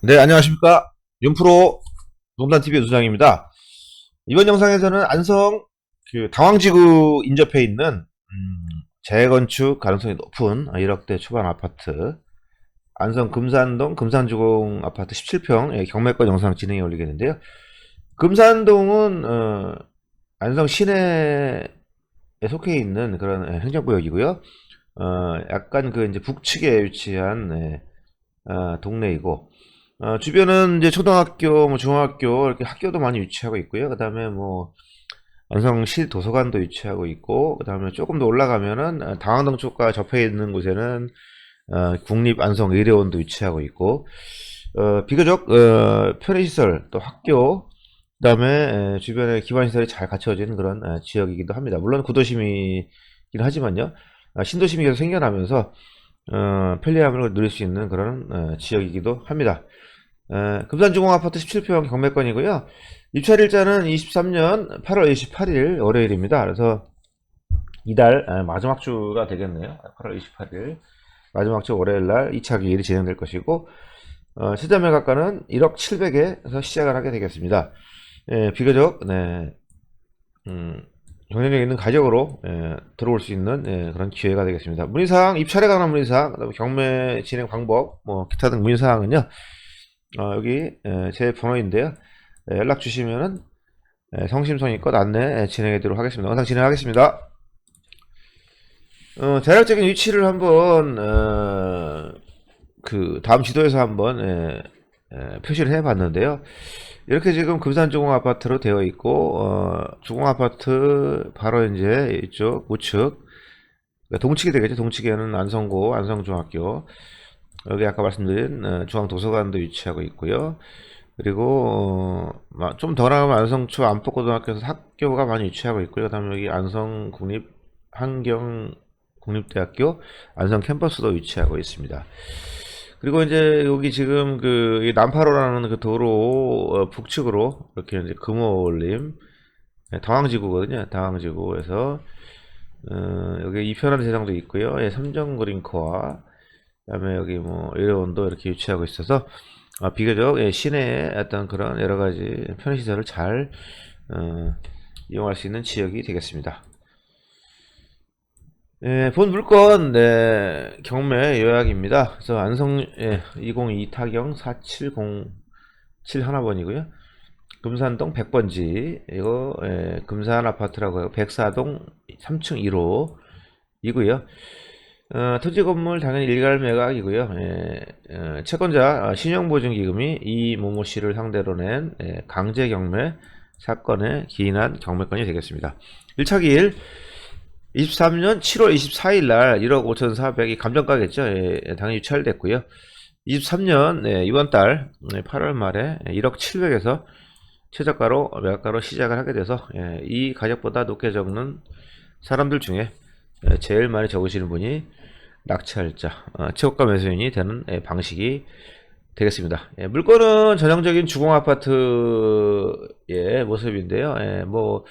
네, 안녕하십니까. 윤프로 농단TV 유수장입니다. 이번 영상에서는 안성 그 당황지구 인접해 있는 음, 재건축 가능성이 높은 1억대 초반 아파트 안성 금산동 금산주공 아파트 17평 의 경매권 영상 진행해 올리겠는데요. 금산동은 어, 안성 시내에 속해 있는 그런 예, 행정구역이고요. 어, 약간 그 이제 북측에 위치한 예, 어, 동네이고 어, 주변은 이제 초등학교, 뭐 중학교 이렇게 학교도 많이 위치하고 있고요. 그다음에 뭐 안성시 도서관도 위치하고 있고, 그다음에 조금 더 올라가면은 어, 당황동 쪽과 접해 있는 곳에는 어, 국립 안성 의료원도 위치하고 있고, 어, 비교적 어, 편의시설 또 학교, 그다음에 에, 주변에 기반시설이 잘 갖춰진 그런 어, 지역이기도 합니다. 물론 구도심이긴 하지만요, 아, 신도심이 계속 생겨나면서 어, 편리함을 누릴 수 있는 그런 어, 지역이기도 합니다. 에, 금산주공 아파트 17평 경매권이고요. 입찰일자는 23년 8월 28일 월요일입니다. 그래서 이달 에, 마지막 주가 되겠네요. 8월 28일 마지막 주 월요일 날 2차 기일이 진행될 것이고 어, 시장 매각가는 1억 700에서 시작을 하게 되겠습니다. 에, 비교적 네, 음, 경쟁력 있는 가격으로 예, 들어올 수 있는 예, 그런 기회가 되겠습니다. 문의사항, 입찰에 관한 문의사항, 그다음에 경매 진행 방법, 뭐 기타 등 문의사항은요. 어, 여기 예, 제 번호인데요. 예, 연락 주시면은 예, 성심성의껏 안내 예, 진행하도록 하겠습니다. 영상 진행하겠습니다. 어, 대략적인 위치를 한번 어, 그 다음 지도에서 한번 예, 예, 표시를 해봤는데요. 이렇게 지금 금산주공 아파트로 되어 있고 어, 주공 아파트 바로 이제 이쪽 우측 그러니까 동측이 되겠죠. 동측에는 안성고, 안성중학교 여기 아까 말씀드린 어, 중앙도서관도 위치하고 있고요. 그리고 어, 좀더 나가면 안성초 안폭고등학교에서 학교가 많이 위치하고 있고요. 그다음에 여기 안성 국립 한경 국립대학교 안성 캠퍼스도 위치하고 있습니다. 그리고 이제 여기 지금 그이 남파로라는 그 도로 어, 북측으로 이렇게 이제 금호올림 예, 당황지구거든요. 당황지구에서 어, 여기 이편한 세상도 있고요. 예, 삼정 그린코아 그다음에 여기 뭐 의료원도 이렇게 위치하고 있어서 아, 비교적 예, 시내에 어떤 그런 여러 가지 편의시설을 잘 어, 이용할 수 있는 지역이 되겠습니다. 예, 본 물건, 네, 경매 요약입니다. 그래서 안성, 예, 202 타경 4707 하나번이고요. 금산동 100번지, 이거, 예, 금산 아파트라고 해요. 백사동 3층 1호 이고요. 어, 토지 건물 당연히 일괄 매각이고요. 예, 어, 채권자 어, 신용보증기금이 이모모 씨를 상대로 낸 예, 강제 경매 사건에 기인한 경매권이 되겠습니다. 1차 기일 23년 7월 24일 날 1억 5,400이 감정가겠죠. 예, 예, 당연히 유찰됐고요. 23년 예, 이번 달 예, 8월 말에 1억 700에서 최저가로 매각가로 시작을 하게 돼서 예, 이 가격보다 높게 적는 사람들 중에 예, 제일 많이 적으시는 분이 낙찰자, 어, 최고가 매수인이 되는 예, 방식이 되겠습니다. 예, 물건은 전형적인 주공 아파트의 모습인데요. 예, 뭐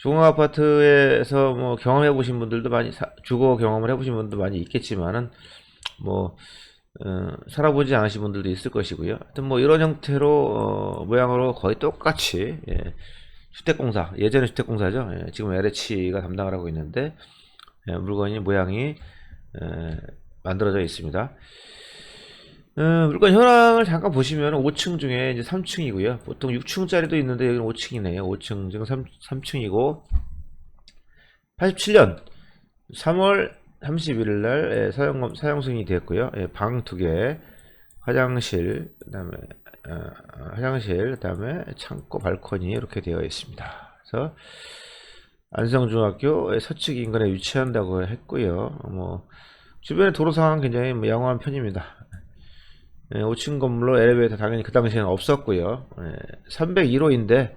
주공 아파트에서 뭐 경험해 보신 분들도 많이 사- 주거 경험을 해 보신 분도 많이 있겠지만은 뭐 어, 살아보지 않으신 분들도 있을 것이고요. 하여튼 뭐 이런 형태로 어, 모양으로 거의 똑같이 예, 주택공사 예전에 주택공사죠. 예, 지금 LH가 담당을 하고 있는데 예, 물건이 모양이 에, 만들어져 있습니다. 어, 물건 현황을 잠깐 보시면 5층 중에 이제 3층이고요. 보통 6층짜리도 있는데 여기는 5층이네요. 5층 지금 3, 3층이고 87년 3월 31일 날 예, 사용 사용 승인이 되었고요. 예, 방 두 개, 화장실, 그다음에 어, 어, 화장실, 그다음에 창고, 발코니 이렇게 되어 있습니다. 그래서 안성중학교 서측 인근에 위치한다고 했고요. 뭐 주변의 도로 상황 굉장히 뭐 양호한 편입니다. 예, 5층 건물로 엘리베이터 당연히 그 당시에는 없었고요. 예, 301호인데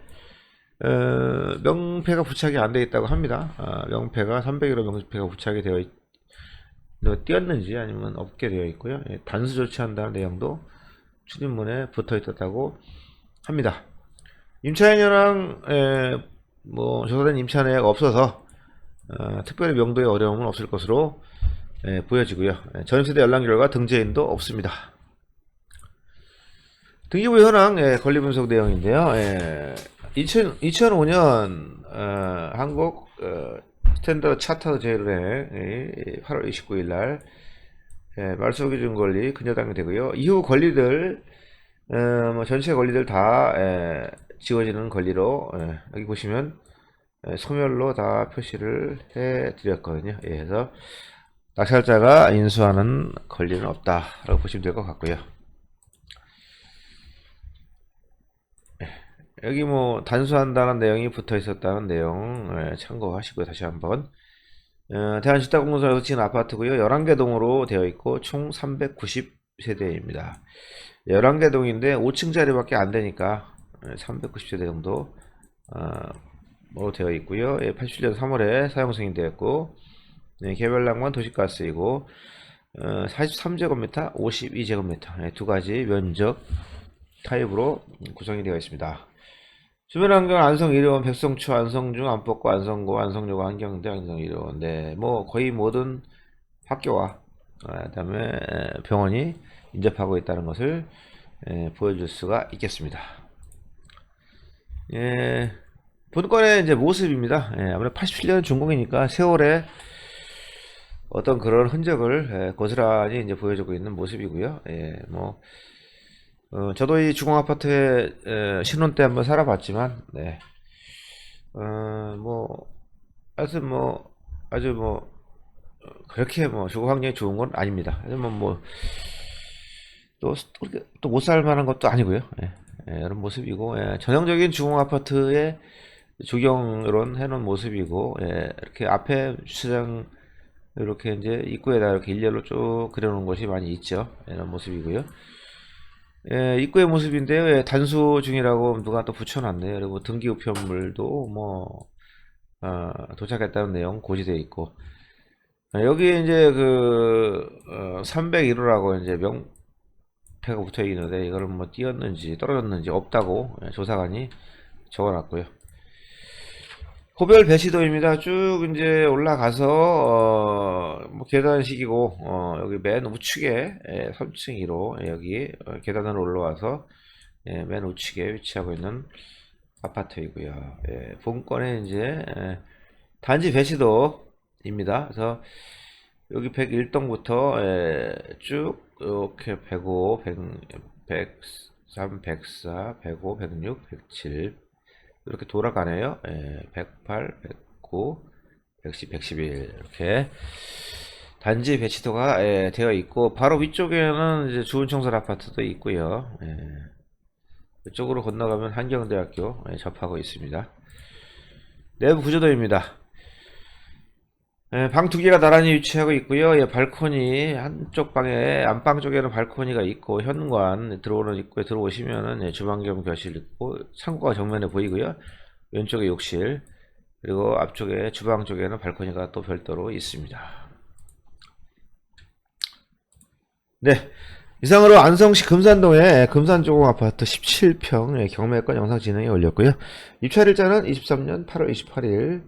어, 명패가 부착이 안 되어 있다고 합니다. 아, 명패가 301호 명패가 부착이 되어 있, 뭐 띄었는지 아니면 없게 되어 있고요. 예, 단수 조치한다는 내용도 출입문에 붙어 있었다고 합니다. 임차인이랑 예, 뭐 조사된 임차 내역 없어서 어, 특별히 명도의 어려움은 없을 것으로 예, 보여지고요. 예, 전입세대 연락 결과 등재인도 없습니다. 등기부 현황 예, 권리 분석 내용인데요. 예, 2000, 2005년 어, 한국 어, 스탠더드 차터 제일은행 예, 8월 29일 날 예, 말소 기준 권리 근저당이 되고요. 이후 권리들 어, 뭐 전체 권리들 다 예, 지워지는 권리로 예, 여기 보시면 예, 소멸로 다 표시를 해 드렸거든요. 예, 그래서 낙찰자가 인수하는 권리는 없다라고 보시면 될 것 같고요. 여기 뭐 단수한다는 내용이 붙어 있었다는 내용 예, 참고하시고요. 다시 한번 어, 대한주택공사에서 지은 아파트고요. 11개 동으로 되어 있고 총 390세대입니다. 11개 동인데 5층짜리밖에 안 되니까 390세대 정도 어, 로 되어 있고요. 예, 87년 3월에 사용 승인되었고 네, 개별낭만 도시가스이고 어, 43제곱미터, 52제곱미터 예, 두 가지 면적 타입으로 구성이 되어 있습니다. 주변 환경 안성 1호원, 백성초, 안성중, 안법고, 안성고, 안성여고, 안경대, 안성 1호원. 네, 뭐 거의 모든 학교와 어, 그다음에 에, 병원이 인접하고 있다는 것을 에, 보여줄 수가 있겠습니다. 예, 본건의 이제 모습입니다. 예, 아무래도 87년 준공이니까 세월에 어떤 그런 흔적을 예, 고스란히 이제 보여주고 있는 모습이고요. 예, 뭐 어, 저도 이 주공 아파트에 에, 신혼 때 한번 살아봤지만, 네, 어, 뭐 하여튼 뭐 아주 뭐 어, 그렇게 뭐 주거 환경이 좋은 건 아닙니다. 하지만 뭐또 못 살 만한 것도 아니고요. 예, 예, 이런 모습이고 예, 전형적인 주공 아파트의 조경으론 해놓은 모습이고 예, 이렇게 앞에 주차장 이렇게 이제 입구에다 이렇게 일렬로 쭉 그려놓은 것이 많이 있죠. 이런 모습이고요. 예, 입구의 모습인데요. 예, 단수 중이라고 누가 또 붙여놨네요. 그리고 등기 우편물도 뭐 어, 도착했다는 내용 고지되어 있고 아, 여기 이제 그 어, 301호라고 이제 명패가 붙어 있는데 이거를 뭐 띄었는지 떨어졌는지 없다고 예, 조사관이 적어놨고요. 호별 배치도입니다. 쭉 이제 올라가서 어, 뭐 계단식이고 어, 여기 맨 우측에 예, 3층 1호 여기 어, 계단으로 올라와서 예, 맨 우측에 위치하고 있는 아파트이고요. 예, 본권에 이제 예, 단지 배치도입니다. 그래서 여기 101동부터 예, 쭉 이렇게 105, 100, 103, 104, 105, 106, 107 이렇게 돌아가네요. 예, 108, 109, 110, 111 이렇게 단지 배치도가 예, 되어 있고 바로 위쪽에는 이제 좋은 청설 아파트도 있고요. 예, 이쪽으로 건너가면 한경대학교 예, 접하고 있습니다. 내부 구조도입니다. 예, 방두 개가 나란히 위치하고 있고요. 예, 발코니 한쪽 방에 안방 쪽에는 발코니가 있고 현관 들어오는 입구에 들어오시면은 예, 주방 겸 교실 있고 창고가 정면에 보이고요. 왼쪽에 욕실 그리고 앞쪽에 주방 쪽에는 발코니가 또 별도로 있습니다. 네. 이상으로 안성시 금산동의 금산조공 아파트 17평 예, 경매권 영상 진행에 올렸고요. 입찰일자는 23년 8월 28일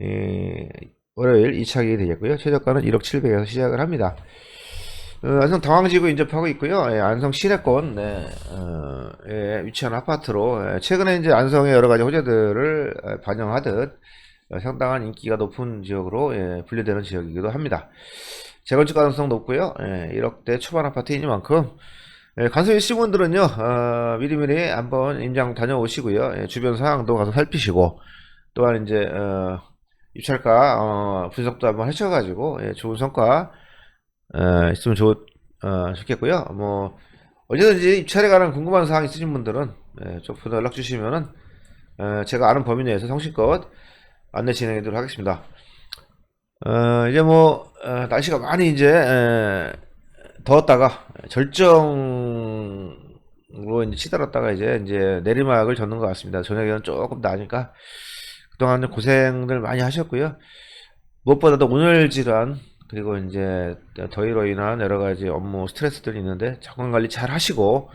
예, 월요일 2차기 되겠고요. 최저가는 1억 700에서 시작을 합니다. 어, 안성 당황지구 인접하고 있고요. 예, 안성 시내권 네, 어, 예, 위치한 아파트로 예, 최근에 이제 안성의 여러 가지 호재들을 예, 반영하듯 어, 상당한 인기가 높은 지역으로 예, 분류되는 지역이기도 합니다. 재건축 가능성 높고요. 예, 1억대 초반 아파트이니만큼 예, 있으신 분들은요 어, 미리미리 한번 임장 다녀오시고요. 예, 주변 상황도 가서 살피시고 또한 이제 어, 입찰가 어, 분석도 한번 하셔가지고 예, 좋은 성과 어, 있으면 좋, 어, 좋겠고요. 뭐 언제든지 입찰에 관한 궁금한 사항 있으신 분들은 예, 좀 연락 주시면은 어, 제가 아는 범위 내에서 성실껏 안내 진행하도록 하겠습니다. 어, 이제 뭐 어, 날씨가 많이 이제 에, 더웠다가 절정으로 이제 치달았다가 이제 이제 내리막을 젓는 것 같습니다. 저녁에는 조금 나으니까 그동안 고생들 많이 하셨고요. 무엇보다도 오늘 질환 그리고 이제 더위로 인한 여러 가지 업무 스트레스들이 있는데 건강 관리 잘 하시고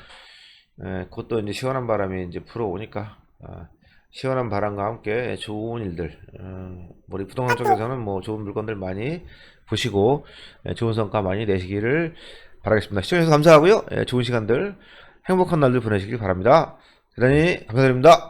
에, 곧또 이제 시원한 바람이 이제 불어오니까 아, 시원한 바람과 함께 좋은 일들 음, 우리 부동산 쪽에서는 뭐 좋은 물건들 많이 보시고 예, 좋은 성과 많이 내시기를 바라겠습니다. 시청해주셔서 감사하고요. 예, 좋은 시간들 행복한 날들 보내시길 바랍니다. 대단히 감사드립니다.